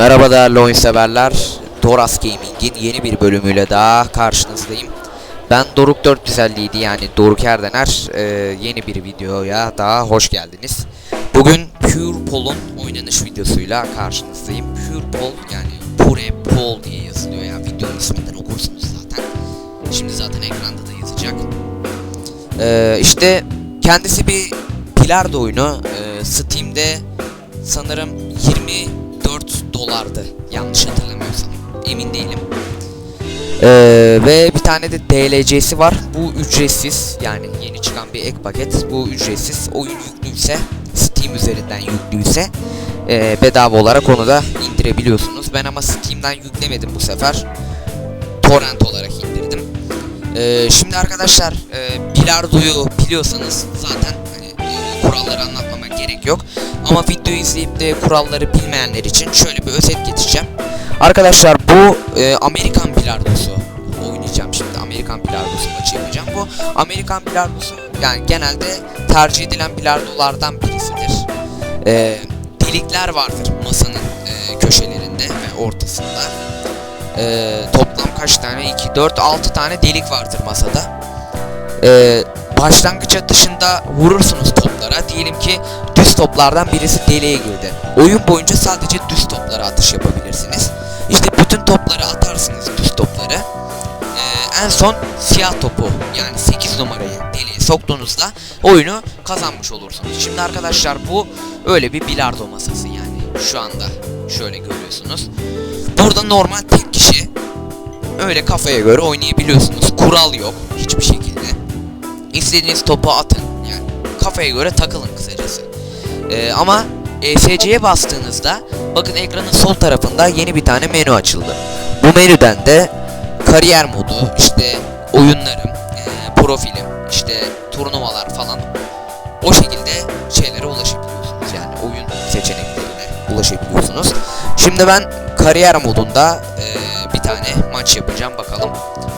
Merhaba değerli oyun severler. Doras Gaming'in yeni bir bölümüyle daha karşınızdayım. Ben Doruk 450'ydi yani Doruk Erdener. Ee, yeni bir videoya daha hoş geldiniz. Bugün Pure Pol'un oynanış videosuyla karşınızdayım. Pure Pol yani Pure Pol diye yazılıyor ya videonun isminden okursunuz zaten. Şimdi zaten ekranda da yazacak. Ee, işte kendisi bir bilardo oyunu. Ee, Steam'de sanırım 24 dolardı yanlış hatırlamıyorsam emin değilim. Ee, ve bir tane de DLC'si var. Bu ücretsiz yani yeni çıkan bir ek paket. Bu ücretsiz. Oyun yüklüyse Steam üzerinden yüklüyse ee, bedava olarak onu da indirebiliyorsunuz. Ben ama Steam'den yüklemedim bu sefer. Torrent olarak indirdim. Ee, şimdi arkadaşlar e, bilardoyu biliyorsanız zaten hani, e, kuralları anlatmama gerek yok. Ama videoyu izleyip de kuralları bilmeyenler için şöyle bir özet geçeceğim. Arkadaşlar bu e, Amerikan bilardosu oynayacağım şimdi. Amerikan bilardosu maçı yapacağım. Bu Amerikan bilardosu yani genelde tercih edilen bilardolardan birisidir. E, delikler vardır masanın e, köşelerinde ve ortasında. E, toplam kaç tane? 2, 4, 6 tane delik vardır masada. E, başlangıç atışında vurursunuz toplara. Diyelim ki düz toplardan birisi deliğe girdi. Oyun boyunca sadece düz toplara atış yapabilirsiniz. İşte bütün topları atarsınız düz topları. Ee, en son siyah topu yani 8 numarayı deliğe soktuğunuzda oyunu kazanmış olursunuz. Şimdi arkadaşlar bu öyle bir bilardo masası yani şu anda şöyle görüyorsunuz. Burada normal tek kişi öyle kafaya göre oynayabiliyorsunuz. Kural yok hiçbir şekilde. İstediğiniz topu atın yani kafaya göre takılın kısacası. Ee, ama ESC'ye bastığınızda bakın ekranın sol tarafında yeni bir tane menü açıldı. Bu menüden de kariyer modu, işte oyunlarım, e, profilim, işte turnuvalar falan o şekilde şeylere ulaşabiliyorsunuz yani oyun seçeneklerine ulaşabiliyorsunuz. Şimdi ben kariyer modunda e, bir tane maç yapacağım bakalım.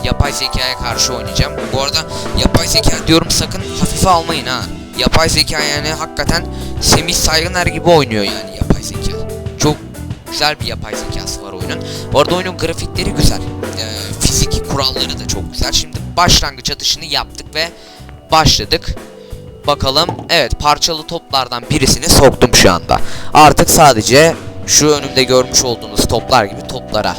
Yapay zekaya karşı oynayacağım. Bu arada yapay zeka diyorum sakın hafife almayın ha. Yapay zeka yani hakikaten Semih Saygıner gibi oynuyor yani yapay zeka. Çok güzel bir yapay zekası var oyunun. Bu arada oyunun grafikleri güzel. Ee, fizik kuralları da çok güzel. Şimdi başlangıç atışını yaptık ve başladık. Bakalım. Evet parçalı toplardan birisini soktum şu anda. Artık sadece şu önümde görmüş olduğunuz toplar gibi toplara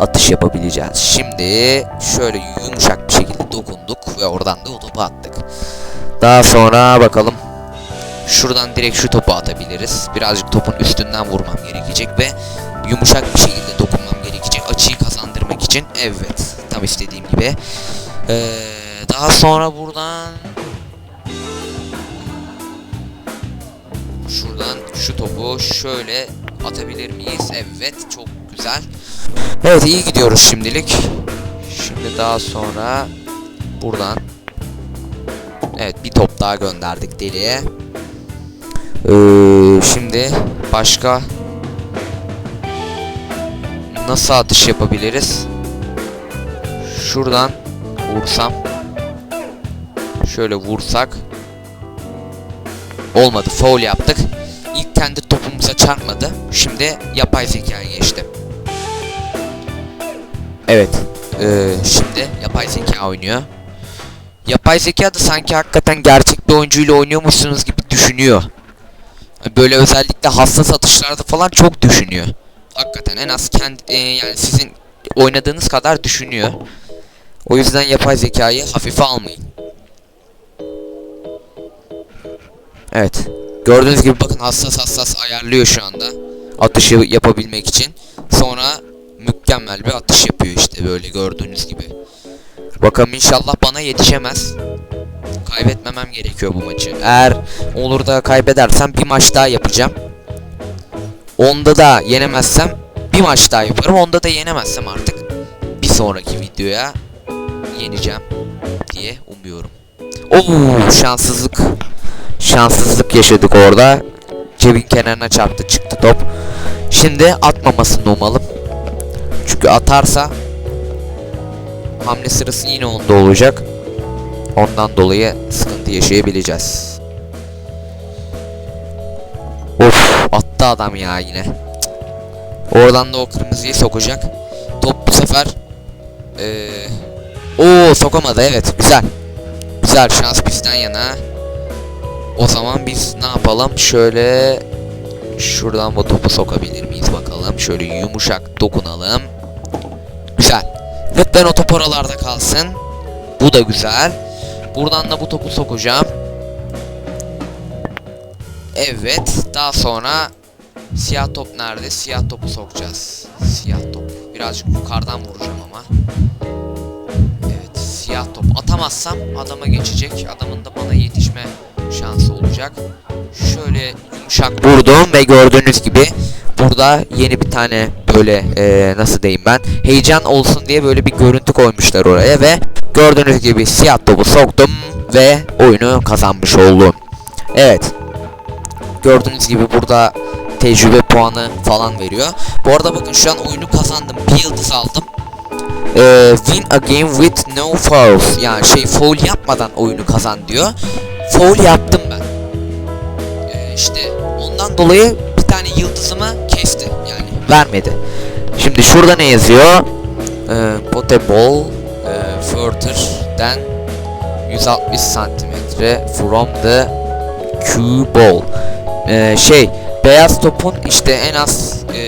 atış yapabileceğiz. Şimdi şöyle yumuşak bir şekilde dokunduk ve oradan da o topu attık. Daha sonra bakalım. Şuradan direkt şu topu atabiliriz. Birazcık topun üstünden vurmam gerekecek ve yumuşak bir şekilde dokunmam gerekecek. Açıyı kazandırmak için. Evet. Tam istediğim gibi. Ee, daha sonra buradan şuradan şu topu şöyle atabilir miyiz? Evet. Çok güzel. Evet iyi gidiyoruz şimdilik. Şimdi daha sonra buradan Evet bir top daha gönderdik deliğe. Ee, şimdi başka nasıl atış yapabiliriz? Şuradan vursam şöyle vursak olmadı foul yaptık. Kendi topumuza çarpmadı. Şimdi yapay zekaya geçti. Evet. ee, şimdi yapay zeka oynuyor. Yapay zeka da sanki hakikaten gerçek bir oyuncuyla oynuyormuşsunuz gibi düşünüyor. Böyle özellikle hassas atışlarda falan çok düşünüyor. Hakikaten en az kendi e, yani sizin oynadığınız kadar düşünüyor. O yüzden yapay zekayı hafife almayın. Evet. Gördüğünüz gibi bakın hassas hassas ayarlıyor şu anda. Atışı yapabilmek için. Sonra mükemmel bir atış yapıyor işte böyle gördüğünüz gibi. Bakalım inşallah bana yetişemez. Kaybetmemem gerekiyor bu maçı. Eğer olur da kaybedersem bir maç daha yapacağım. Onda da yenemezsem bir maç daha yaparım. Onda da yenemezsem artık bir sonraki videoya yeneceğim diye umuyorum. Oo şanssızlık. Şanssızlık yaşadık orada. Cebin kenarına çarptı çıktı top. Şimdi atmamasını umalım. Çünkü atarsa hamle sırası yine onda olacak. Ondan dolayı sıkıntı yaşayabileceğiz. Of attı adam ya yine. Oradan da o kırmızıyı sokacak. Top bu sefer ee, o sokamadı evet güzel. Güzel şans bizden yana. O zaman biz ne yapalım? Şöyle şuradan bu topu sokabilir miyiz bakalım. Şöyle yumuşak dokunalım. Güzel. Lütfen o top oralarda kalsın. Bu da güzel. Buradan da bu topu sokacağım. Evet. Daha sonra siyah top nerede? Siyah topu sokacağız. Siyah top. Birazcık yukarıdan vuracağım ama. Evet. Siyah top. Atamazsam adama geçecek. Adamın da bana yetişme şansı olacak. Şöyle yumuşak vurdum ve gördüğünüz gibi burada yeni bir tane böyle eee, nasıl diyeyim ben heyecan olsun diye böyle bir görüntü koymuşlar oraya ve gördüğünüz gibi siyah topu soktum ve oyunu kazanmış oldum. Evet. Gördüğünüz gibi burada tecrübe puanı falan veriyor. Bu arada bakın şu an oyunu kazandım. Bir yıldız aldım. Ee, win a game with no fouls. Yani şey foul yapmadan oyunu kazan diyor. Foul yaptım ben. Ee, işte ondan dolayı bir tane yıldızımı kesti. Yani vermedi. Şimdi şurada ne yazıyor? Ee, potable e, further than 160 santimetre from the cue ball. Ee, şey beyaz topun işte en az e,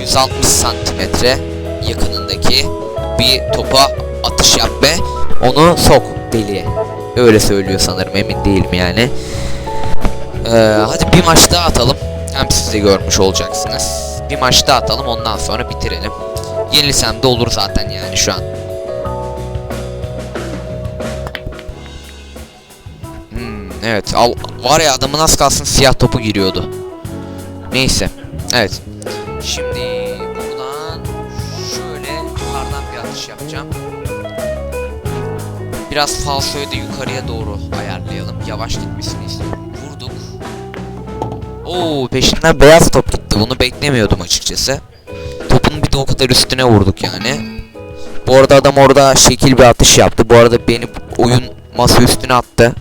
160 santimetre yakınındaki bir topa atış yap ve onu sok deliğe. Öyle söylüyor sanırım emin değilim yani. Ee, hadi bir maç daha atalım. Hem siz de görmüş olacaksınız. Bir maç daha atalım ondan sonra bitirelim. Yenilsem de olur zaten yani şu an. Hmm, evet al, var ya adamın az kalsın siyah topu giriyordu. Neyse. Evet. Şimdi buradan şöyle yukarıdan bir atış yapacağım. Biraz falsoyu da yukarıya doğru ayarlayalım. Yavaş gitmesini istiyorum. Vurduk. Oo peşinden beyaz top gitti. Bunu beklemiyordum açıkçası. Topun bir de o kadar üstüne vurduk yani. Bu arada adam orada şekil bir atış yaptı. Bu arada beni oyun masa üstüne attı.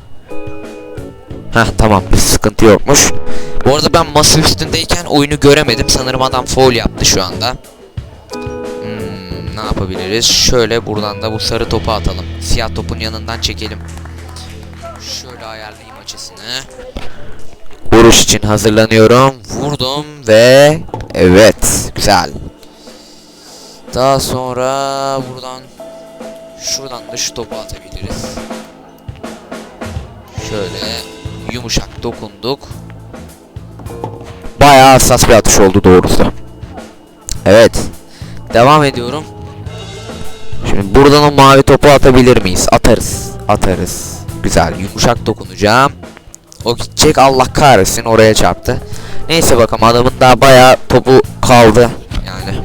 Heh tamam bir sıkıntı yokmuş. Bu arada ben masa üstündeyken oyunu göremedim. Sanırım adam foul yaptı şu anda. Yapabiliriz? Şöyle buradan da bu sarı topu atalım. Siyah topun yanından çekelim. Şöyle ayarlayayım açısını. Vuruş için hazırlanıyorum. Vurdum ve evet güzel. Daha sonra buradan şuradan da şu topu atabiliriz. Şöyle yumuşak dokunduk. Bayağı hassas bir atış oldu doğrusu. Evet. Devam ediyorum. Şimdi buradan o mavi topu atabilir miyiz? Atarız. Atarız. Güzel. Yumuşak dokunacağım. O gidecek Allah kahretsin oraya çarptı. Neyse bakalım adamın daha bayağı topu kaldı. Yani.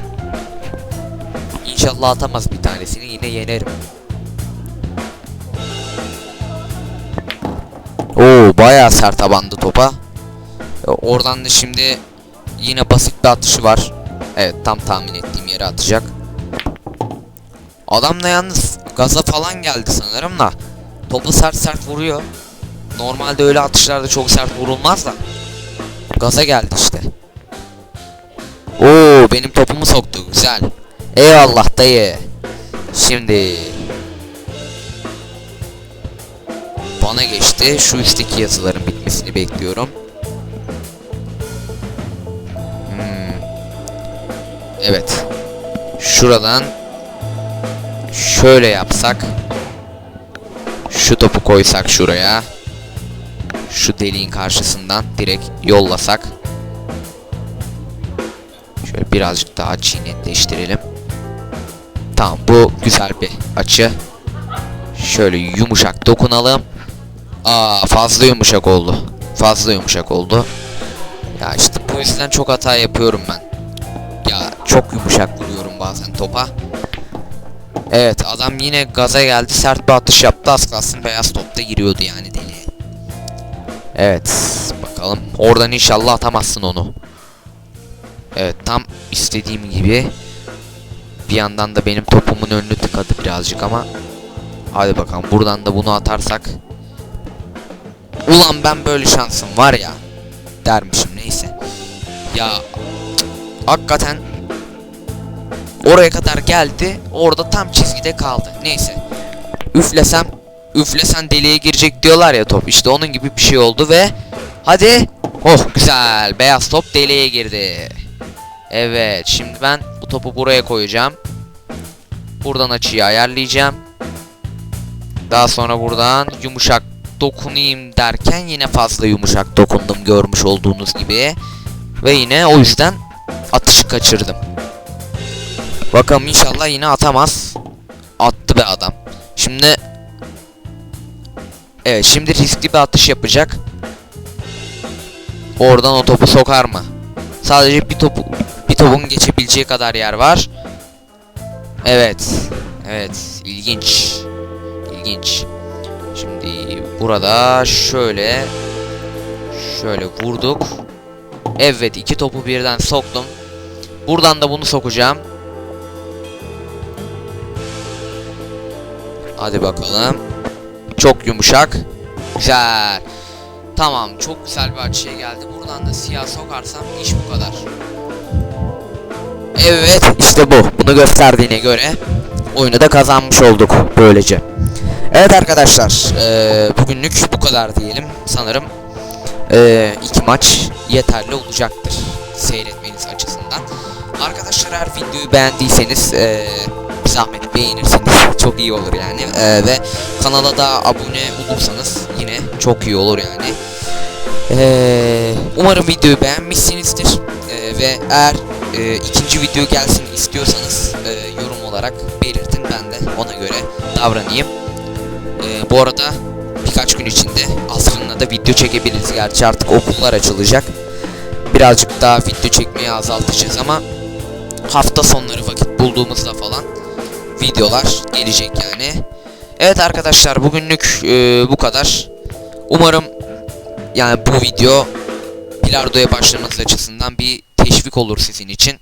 İnşallah atamaz bir tanesini yine yenerim. Oo bayağı sert abandı topa. E, Oradan da şimdi yine basit bir atışı var. Evet tam tahmin ettiğim yere atacak. Adam da yalnız gaza falan geldi sanırım da. Topu sert sert vuruyor. Normalde öyle atışlarda çok sert vurulmaz da. Gaza geldi işte. Oo benim topumu soktu güzel. Eyvallah dayı. Şimdi bana geçti. Şu üstteki yazıların bitmesini bekliyorum. Hmm. Evet. Şuradan şöyle yapsak. Şu topu koysak şuraya. Şu deliğin karşısından direkt yollasak. Şöyle birazcık daha açıyı netleştirelim. Tamam bu güzel bir açı. Şöyle yumuşak dokunalım. Aa fazla yumuşak oldu. Fazla yumuşak oldu. Ya işte bu yüzden çok hata yapıyorum ben. Ya çok yumuşak vuruyorum bazen topa. Evet adam yine gaza geldi sert bir atış yaptı az kalsın beyaz topta giriyordu yani deliğe. Evet bakalım oradan inşallah atamazsın onu. Evet tam istediğim gibi. Bir yandan da benim topumun önünü tıkadı birazcık ama. Hadi bakalım buradan da bunu atarsak. Ulan ben böyle şansım var ya. Dermişim neyse. Ya cık, hakikaten Oraya kadar geldi. Orada tam çizgide kaldı. Neyse. Üflesem üflesen deliğe girecek diyorlar ya top. İşte onun gibi bir şey oldu ve hadi. Oh güzel. Beyaz top deliğe girdi. Evet. Şimdi ben bu topu buraya koyacağım. Buradan açıyı ayarlayacağım. Daha sonra buradan yumuşak dokunayım derken yine fazla yumuşak dokundum görmüş olduğunuz gibi. Ve yine o yüzden atışı kaçırdım. Bakalım inşallah yine atamaz. Attı be adam. Şimdi Evet şimdi riskli bir atış yapacak. Oradan o topu sokar mı? Sadece bir topu bir topun geçebileceği kadar yer var. Evet. Evet, ilginç. İlginç. Şimdi burada şöyle şöyle vurduk. Evet, iki topu birden soktum. Buradan da bunu sokacağım. Hadi bakalım. Çok yumuşak. Güzel. Tamam, çok güzel bir açıya geldi. Buradan da siyah sokarsam iş bu kadar. Evet, işte bu. Bunu gösterdiğine göre oyunu da kazanmış olduk böylece. Evet arkadaşlar, eee, bugünlük bu kadar diyelim. Sanırım eee, iki maç yeterli olacaktır seyretmeniz açısından. Arkadaşlar eğer videoyu beğendiyseniz eee, bir zahmet beğenirseniz çok iyi olur yani. Eee, ve kanala da abone olursanız yine çok iyi olur yani. Eee, umarım videoyu beğenmişsinizdir Eee, ve eğer eee, ikinci video gelsin istiyorsanız eee, yorum olarak belirtin ben de ona göre davranayım. Eee, bu arada birkaç gün içinde aslında da video çekebiliriz gerçi artık okullar açılacak. Birazcık daha video çekmeyi azaltacağız ama hafta sonları vakit bulduğumuzda falan videolar gelecek yani. Evet arkadaşlar bugünlük eee, bu kadar. Umarım yani bu video bilardoya başlamanız açısından bir teşvik olur sizin için.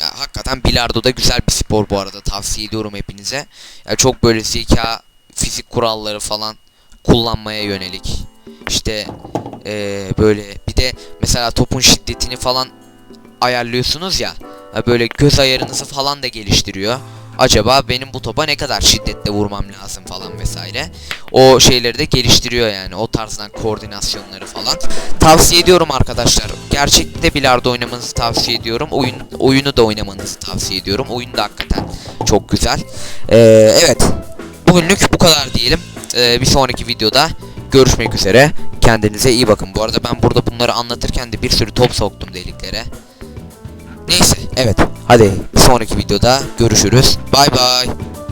Ya hakikaten bilardo da güzel bir spor bu arada tavsiye ediyorum hepinize. Ya çok böyle zeka, fizik kuralları falan kullanmaya yönelik. İşte eee, böyle bir de mesela topun şiddetini falan ayarlıyorsunuz ya. ya böyle göz ayarınızı falan da geliştiriyor. Acaba benim bu topa ne kadar şiddetle vurmam lazım falan vesaire. O şeyleri de geliştiriyor yani. O tarzdan koordinasyonları falan. Tavsiye ediyorum arkadaşlar. Gerçekte bilardo oynamanızı tavsiye ediyorum. Oyun oyunu da oynamanızı tavsiye ediyorum. Oyun da hakikaten çok güzel. Ee, evet. Bugünlük bu kadar diyelim. Ee, bir sonraki videoda görüşmek üzere. Kendinize iyi bakın. Bu arada ben burada bunları anlatırken de bir sürü top soktum deliklere. Neyse evet hadi sonraki videoda görüşürüz. Bay bay.